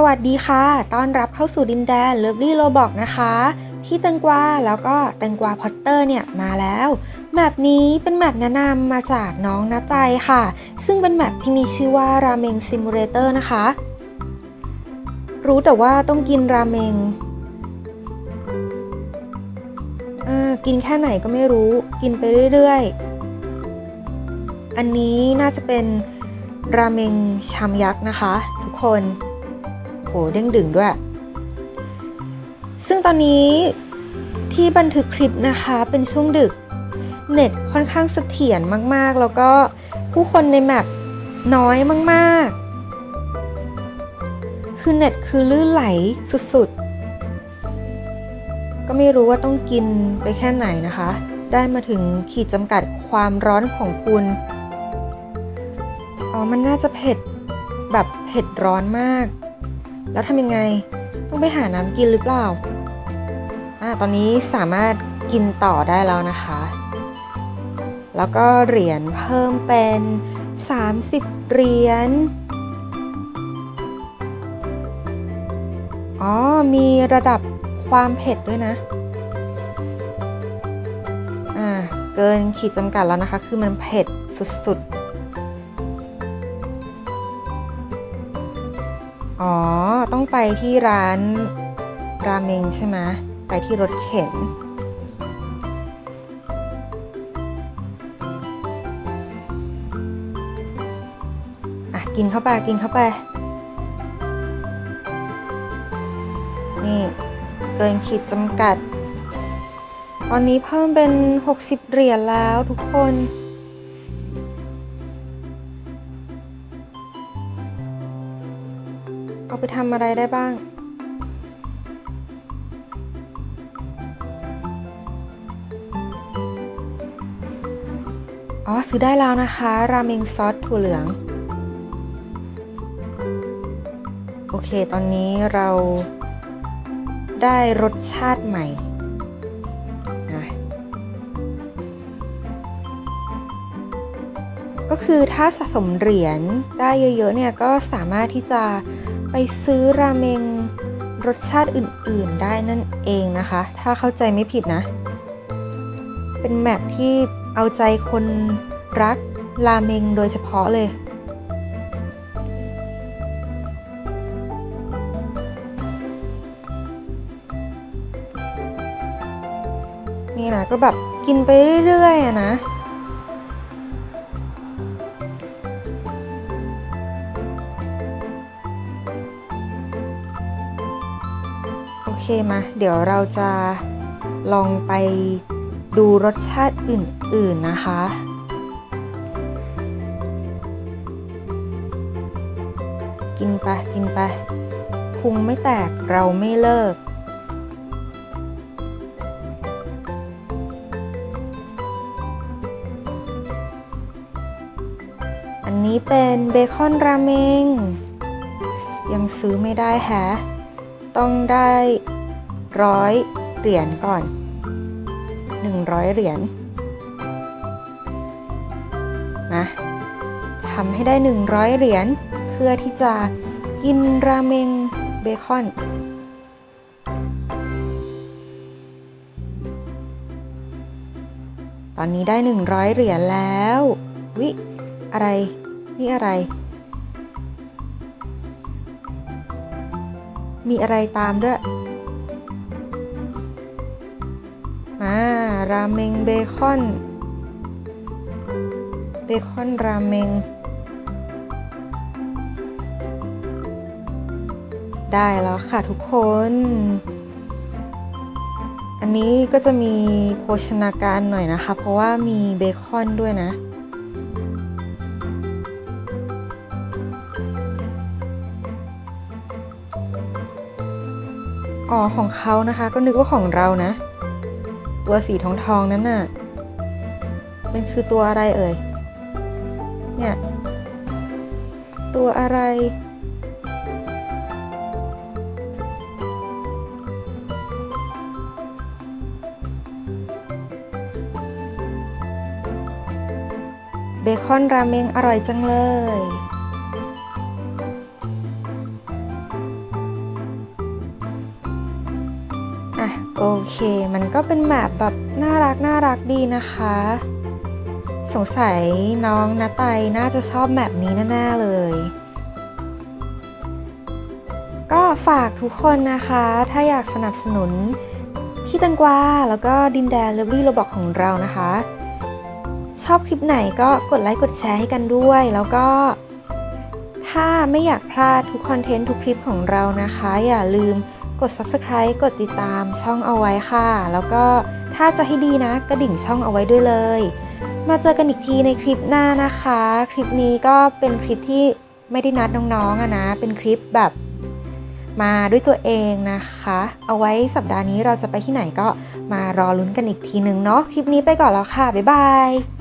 สวัสดีค่ะ ต้อนรับเข้าสู่ดินแดนเลิฟลี่โรบอกนะคะ พี่แตงกวาแล้วก็แตงกวาพอตเตอร์เนี่ยมาแล้ว แมปนี้เป็นแมปแนะนำมาจากน้องนาไตค่ะ ซึ่งเป็นแมปที่มีชื่อว่าราเมงซิมูเลเตอร์นะคะ รู้แต่ว่าต้องกินราเมงกินแค่ไหนก็ไม่รู้ กินไปเรื่อยๆ อันนี้น่าจะเป็นราเมงชามยักษ์นะคะ ทุกคน โหเด้งดึงด้วย ซึ่งตอนนี้ที่บันทึกคลิปนะคะเป็นช่วงดึก เน็ตค่อนข้างเสถียรมากๆ แล้วก็ผู้คนในแมปน้อยมากๆ คือเน็ตคือลื่นไหลสุดๆ ก็ไม่รู้ว่าต้องกินไปแค่ไหนนะคะ ได้มาถึงขีดจำกัดความร้อนของคุณอ๋อ มันน่าจะเผ็ดแบบเผ็ดร้อนมาก แล้วทำยังไง ต้องไปหาน้ำกินหรือเปล่าอ่าตอนนี้สามารถกินต่อได้แล้วนะคะ แล้วก็เหรียญเพิ่มเป็น 30 เหรียญ อ๋อ มีระดับความเผ็ดด้วยนะ อ่า เกินขีดจำกัดแล้วนะคะ คือมันเผ็ดสุดๆ อ๋อ ต้องไปที่ร้านราเมงใช่ไหมไปที่รถเข็น อะ กินเข้าไปกินเข้าไป นี่ เกินขีดจำกัด ตอนนี้เพิ่มเป็น 60 เหรียญแล้วทุกคน เอาไปทำอะไรได้บ้าง อ๋อ ซื้อได้แล้วนะคะ ราเมงซอสถั่วเหลือง โอเค ตอนนี้เราได้รสชาติใหม่นะก็คือถ้าสะสมเหรียญได้เยอะๆเนี่ย ก็สามารถที่จะ ไปซื้อราเมงรสชาติอื่นๆได้นั่นเองนะคะ ถ้าเข้าใจไม่ผิดนะ เป็นแมปที่เอาใจคนรักราเมงโดยเฉพาะเลย นี่นะก็แบบกินไปเรื่อยๆนะ มา เดี๋ยวเราจะลองไปดูรสชาติอื่น ๆนะคะ กินไปกินไปพุงไม่แตกเราไม่เลิก อันนี้เป็นเบคอนราเมง ยังซื้อไม่ได้แฮะ ต้องได้ ร้อยเหรียญก่อน 100 เหรียญนะทำให้ได้ 100 เหรียญเพื่อที่จะกินราเมงเบคอน ตอนนี้ได้ 100 เหรียญแล้ว วิ อะไร นี่อะไร มีอะไรตามด้วย มาราเมงเบคอน เบคอนราเมง ได้แล้วค่ะทุกคน อันนี้ก็จะมีโภชนาการหน่อยนะคะ เพราะว่ามีเบคอนด้วยนะอ๋อของเขานะคะ ก็นึกว่าของเรานะ ตัวสีทองทองๆนั้นน่ะ มันคือตัวอะไรเอ่ย เนี่ย ตัวอะไร เบคอนราเมงอร่อยจังเลย อะโอเค มันก็เป็นแมปแบบน่ารักน่ารักดีนะคะ สงสัยน้องนาไตน่าจะชอบแมปนี้แน่ๆเลย ก็ฝากทุกคนนะคะ ถ้าอยากสนับสนุนพี่ตังกวาแล้วก็ดินแดนเลเวอรี่โรบอกของเรานะคะ ชอบคลิปไหนก็กดไลค์กดแชร์ให้กันด้วย แล้วก็ถ้าไม่อยากพลาดทุกคอนเทนต์ทุกคลิปของเรานะคะ อย่าลืม กด Subscribe กดติดตามช่องเอาไว้ค่ะ แล้วก็ถ้าจะให้ดีนะกระดิ่งช่องเอาไว้ด้วยเลย มาเจอกันอีกทีในคลิปหน้านะคะ คลิปนี้ก็เป็นคลิปที่ไม่ได้นัดน้องๆอะนะ เป็นคลิปแบบมาด้วยตัวเองนะคะ เอาไว้สัปดาห์นี้เราจะไปที่ไหนก็มารอลุ้นกันอีกทีนึงเนาะ คลิปนี้ไปก่อนแล้วค่ะ บ๊ายบาย